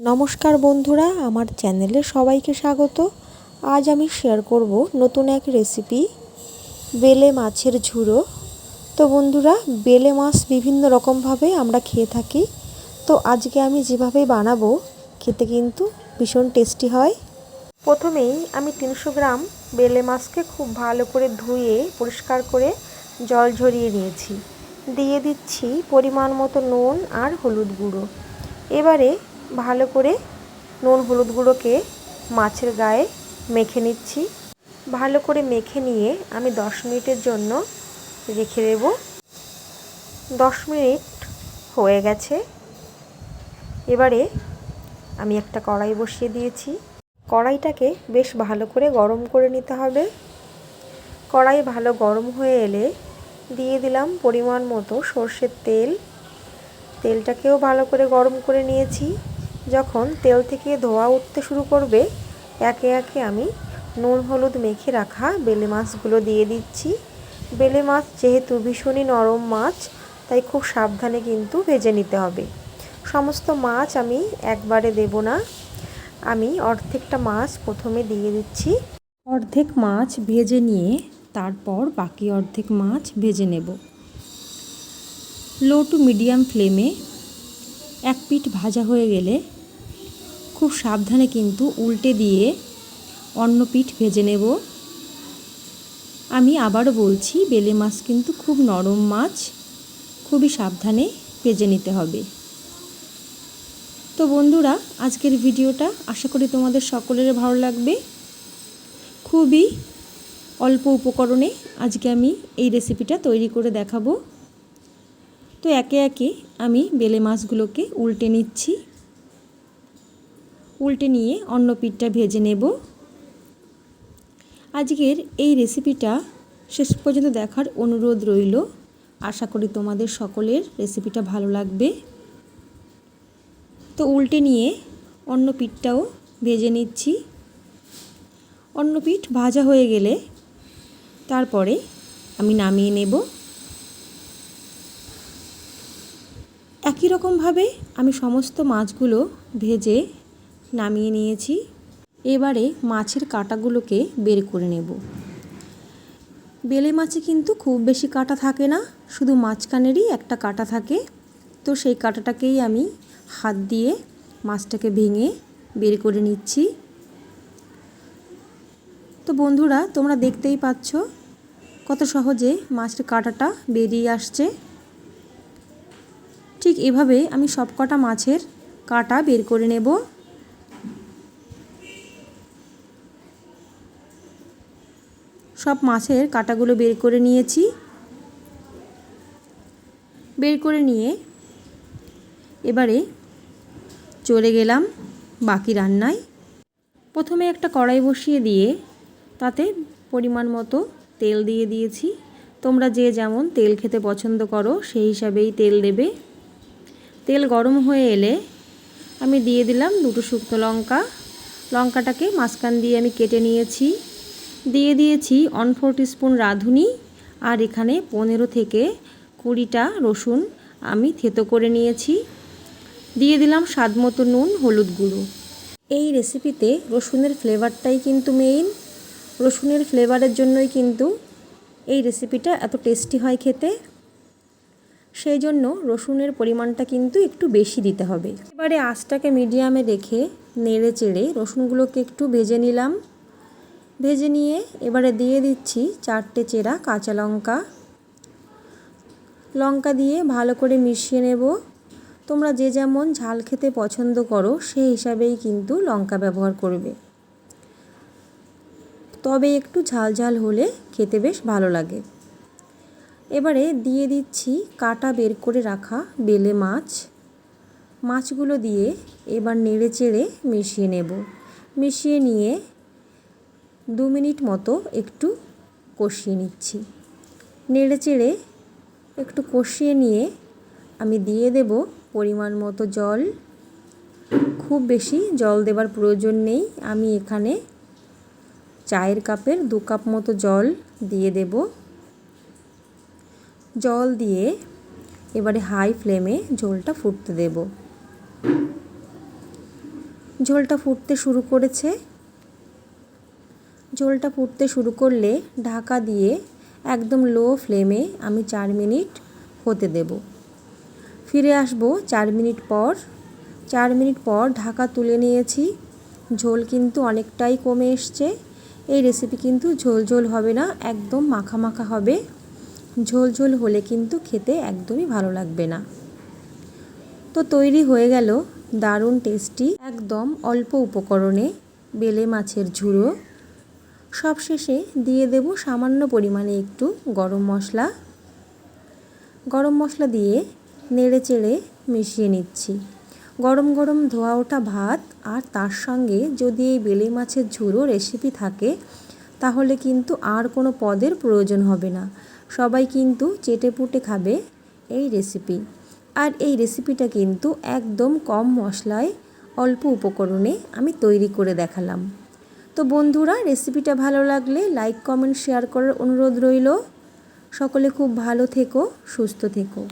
নমস্কার বন্ধুরা, আমার চ্যানেলে সবাইকে স্বাগত। আজ আমি শেয়ার করব নতুন এক রেসিপি বেলে মাছের ঝুড়ো তো বন্ধুরা, বেলে মাছ বিভিন্ন রকমভাবে আমরা খেয়ে থাকি। তো আজকে আমি যেভাবে বানাবো, খেতে কিন্তু ভীষণ টেস্টি হয়। প্রথমেই আমি তিনশো গ্রাম বেলে মাছকে খুব ভালো করে ধুয়ে, পরিষ্কার করে জল ঝরিয়ে নিয়েছি। দিয়ে দিচ্ছি পরিমাণ মতো নুন আর হলুদ গুঁড়ো। এবারে ভালো করে নুন হলুদ গুঁড়োকে মাছের গায়ে মেখে নিচ্ছি। ভালো করে মেখে নিয়ে আমি দশ মিনিটের জন্য রেখে দেব। দশ মিনিট হয়ে গেছে। এবারে আমি একটা কড়াই বসিয়ে দিয়েছি। কড়াইটাকে বেশ ভালো করে গরম করে নিতে হবে। কড়াই ভালো গরম হয়ে এলে দিয়ে দিলাম পরিমাণ মতো সর্ষের তেল। তেলটাকেও ভালো করে গরম করে নিয়েছি। যখন তেল থেকে ধোয়া উঠতে শুরু করবে, একে একে আমি নুন হলুদ মেখে রাখা বেলে মাছগুলো দিয়ে দিচ্ছি। বেলে মাছ যেহেতু ভীষণই নরম মাছ, তাই খুব সাবধানে কিন্তু ভেজে নিতে হবে। সমস্ত মাছ আমি একবারে দেব না। আমি অর্ধেকটা মাছ প্রথমে দিয়ে দিচ্ছি। অর্ধেক মাছ ভেজে নিয়ে তারপর বাকি অর্ধেক মাছ ভেজে নেব। লো টু মিডিয়াম ফ্লেমে এক পিঠ ভাজা হয়ে গেলে খুব সাবধানে কিন্তু উল্টে দিয়ে অন্য পিঠ ভেজে নেব। আমি আবারও বলছি, বেলে মাছ কিন্তু খুব নরম মাছ, খুবই সাবধানে ভেজে নিতে হবে। তো বন্ধুরা, আজকের ভিডিওটা আশা করি তোমাদের সকলের ভালো লাগবে। খুবই অল্প উপকরণে আজকে আমি এই রেসিপিটা তৈরি করে দেখাবো। তো একে একে আমি বেলে মাছগুলোকে উল্টে নিচ্ছি। উল্টে নিয়ে অন্য পিঠটা ভেজে নেব। আজকের এই রেসিপিটা শেষ পর্যন্ত দেখার অনুরোধ রইল। আশা করি তোমাদের সকলের রেসিপিটা ভালো লাগবে। তো উল্টে নিয়ে অন্য পিঠটাও ভেজে নিচ্ছি। অন্য পিঠ ভাজা হয়ে গেলে তারপরে আমি নামিয়ে নেব। একই রকমভাবে আমি সমস্ত মাছগুলো ভেজে নামিয়ে নিয়েছি। এবারে মাছের কাঁটাগুলোকে বের করে নেব। বেলে মাছে কিন্তু খুব বেশি কাটা থাকে না, শুধু মাঝখানেরই একটা কাটা থাকে। তো সেই কাঁটাটাকেই আমি হাত দিয়ে মাছটাকে ভেঙে বের করে নিচ্ছি। তো বন্ধুরা, তোমরা দেখতেই পাচ্ছ কত সহজে মাছের কাঁটাটা বেরিয়ে আসছে। ঠিক এভাবে আমি সব কটা মাছের কাটা বের করে নেব। সব মাছের কাটাগুলো বের করে নিয়েছি। বের করে নিয়ে এবারে চলে গেলাম বাকি রান্নায়। প্রথমে একটা কড়াই বসিয়ে দিয়ে তাতে পরিমাণ মতো তেল দিয়ে দিয়েছি। তোমরা যে যেমন তেল খেতে পছন্দ করো সেই হিসাবেই তেল দেবে। তেল গরম হয়ে এলে আমি দিয়ে দিলাম দুটো শুকনো লঙ্কা। লঙ্কাটাকে মাঝখান দিয়ে আমি কেটে নিয়েছি। দিয়ে দিয়েছি ওয়ান ফোর স্পুন রাঁধুনি আর এখানে পনেরো থেকে কুড়িটা রসুন আমি থেতো করে নিয়েছি। দিয়ে দিলাম স্বাদ মতো নুন, হলুদ গুঁড়ো। এই রেসিপিতে রসুনের ফ্লেভারটাই কিন্তু মেইন রসুনের ফ্লেভারের জন্যই কিন্তু এই রেসিপিটা এত টেস্টি হয় খেতে। সেই জন্য রসুনের পরিমাণটা কিন্তু একটু বেশি দিতে হবে। এবারে আঁচটাকে মিডিয়ামে রেখে নেড়ে চেড়ে রসুনগুলোকে একটু ভেজে নিলাম। ভেজে নিয়ে এবারে দিয়ে দিচ্ছি চারটে চেরা কাঁচা লঙ্কা। লঙ্কা দিয়ে ভালো করে মিশিয়ে নেব। তোমরা যে যেমন ঝাল খেতে পছন্দ করো, সেই হিসাবেই কিন্তু লঙ্কা ব্যবহার করবে। তবে একটু ঝাল ঝাল হলে খেতে বেশ ভালো লাগে। এবারে দিয়ে দিচ্ছি কাটা বের করে রাখা বেলে মাছ। মাছগুলো দিয়ে এবার নেড়ে চেড়ে মিশিয়ে নেব। মিশিয়ে নিয়ে দু মিনিট মতো একটু কষিয়ে নিচ্ছি। নেড়ে চেড়ে একটু কষিয়ে নিয়ে আমি দিয়ে দেব পরিমাণ মতো জল। খুব বেশি জল দেবার প্রয়োজন নেই। আমি এখানে চায়ের কাপের দু কাপ মতো জল দিয়ে দেব। জল দিয়ে এবারে হাই ফ্লেমে ঝোলটা ফুটতে দেব। ঝোলটা ফুটতে শুরু করেছে। ঝোলটা ফুটতে শুরু করলে ঢাকা দিয়ে একদম লো ফ্লেমে আমি চার মিনিট হতে দেব। ফিরে আসব চার মিনিট পর। চার মিনিট পর ঢাকা তুলে নিয়েছি। ঝোল কিন্তু অনেকটাই কমে এসছে। এই রেসিপি কিন্তু ঝোল ঝোল হবে না, একদম মাখা মাখা হবে। ঝোল ঝোল হলে কিন্তু খেতে একদমই ভালো লাগবে না। তো তৈরি হয়ে গেল দারুণ টেস্টি একদম অল্প উপকরণে বেলে মাছের ঝুড়ো। সবশেষে দিয়ে দেব সামান্য পরিমাণে একটু গরম মশলা। গরম মশলা দিয়ে নেড়ে চেড়ে মিশিয়ে নিচ্ছি। গরম গরম ধোয়া ওঠা ভাত আর তার সঙ্গে যদি এই বেলে মাছের ঝুড়ো রেসিপি থাকে, তাহলে কিন্তু আর কোনো পদের প্রয়োজন হবে না। সবাই কিন্তু চেটে পুটে খাবে এই রেসিপি আর এই রেসিপিটা কিন্তু একদম কম মশলায় অল্প উপকরণে আমি তৈরি করে দেখালাম। তো বন্ধুরা রেসিপিটা ভালো লাগলে লাইক কমেন্ট শেয়ার করার অনুরোধ রইল। সকলে খুব ভালো থেকো, সুস্থ থেকো।